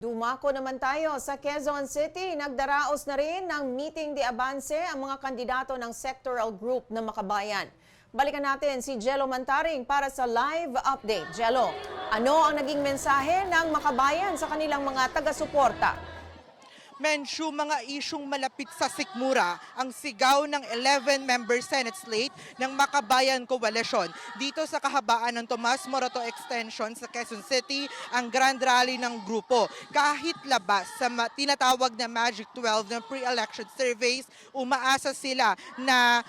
Dumako naman tayo sa Quezon City. Nagdaraos na rin ng meeting de avance ang mga kandidato ng sectoral group na makabayan. Balikan natin si Jello Mantaring para sa live update. Jello, ano ang naging mensahe ng makabayan sa kanilang mga taga-suporta? Menshu, mga isyong malapit sa sikmura ang sigaw ng 11-member Senate slate ng Makabayan Coalition. Dito sa kahabaan ng Tomas Morato Extension sa Quezon City, ang grand rally ng grupo. Kahit labas sa tinatawag na Magic 12 ng pre-election surveys, umaasa sila na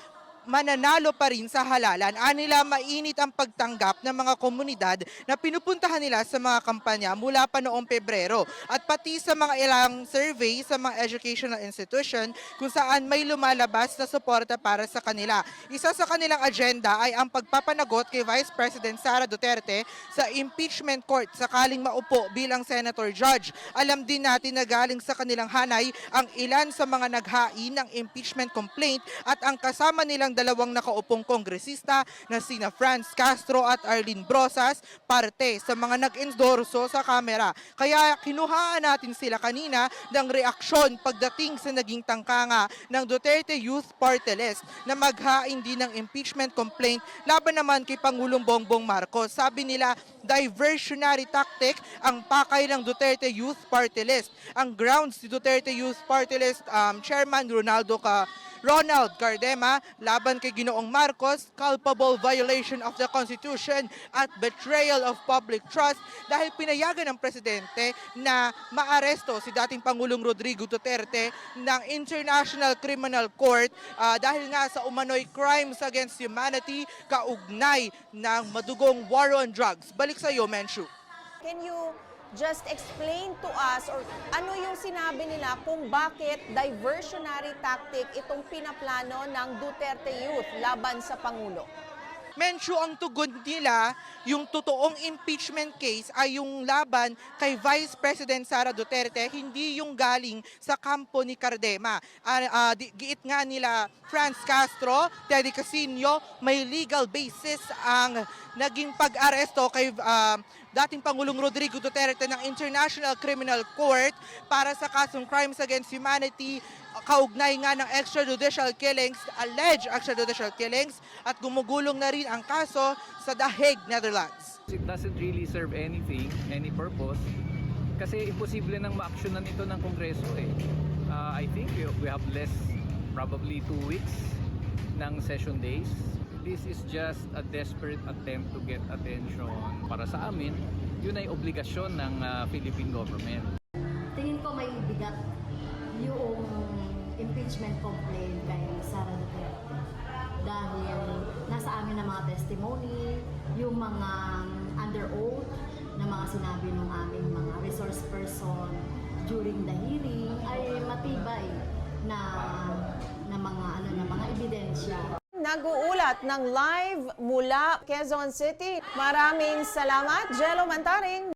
mananalo pa rin sa halalan. Anila mainit ang pagtanggap ng mga komunidad na pinupuntahan nila sa mga kampanya mula pa noong Pebrero. At pati sa mga ilang survey sa mga educational institution kung saan may lumalabas na suporta para sa kanila. Isa sa kanilang agenda ay ang pagpapanagot kay Vice President Sara Duterte sa impeachment court sakaling maupo bilang senator judge. Alam din natin na galing sa kanilang hanay ang ilan sa mga naghain ng impeachment complaint at ang kasama nilang dalawang nakaupong kongresista na sina Franz Castro at Arlene Brosas parte sa mga nag-endorso sa kamera. Kaya kinuhaan natin sila kanina ng reaksyon pagdating sa naging tangkanga ng Duterte Youth Party List na maghain din ng impeachment complaint laban naman kay Pangulong Bongbong Marcos. Sabi nila, diversionary tactic ang pakay ng Duterte Youth Party List. Ang grounds ni Duterte Youth Party List um, Chairman Ronaldo ka Ronald Cardema laban kay Ginoong Marcos, culpable violation of the Constitution at betrayal of public trust dahil pinayagan ng presidente na maaresto si dating Pangulong Rodrigo Duterte ng International Criminal Court ah, dahil nga sa umano'y crimes against humanity kaugnay ng madugong war on drugs. Balik sa iyo, Menshu. Can you just explain to us or ano yung sinabi nila kung bakit diversionary tactic itong pinaplano ng Duterte Youth laban sa Pangulo? Mensyo ang tugon nila, yung totoong impeachment case ay yung laban kay Vice President Sara Duterte, hindi yung galing sa kampo ni Cardema. Ah, di- giit nga nila Franz Castro, Teddy Casino, may legal basis ang naging pag-aresto kay ah, dating Pangulong Rodrigo Duterte ng International Criminal Court para sa kasong crimes against humanity kaugnay nga ng extrajudicial killings, alleged extrajudicial killings at gumugulong na rin ang kaso sa The Hague, Netherlands. It doesn't really serve anything, any purpose. Kasi imposible nang ma-actionan ito ng Kongreso eh. Uh, I think we, we have less, probably two weeks ng session days. This is just a desperate attempt to get attention para sa amin. Yun ay obligasyon ng uh, Philippine government. tingin ko may bigat yung impeachment complaint kay Sara Duterte. Dahil nasa amin ang mga testimony, yung mga under oath na mga sinabi ng aming mga resource person during the hearing ay matibay na na mga ano na mga ebidensya. Nag-uulat ng live mula Quezon City. Maraming salamat, Jello Mantaring.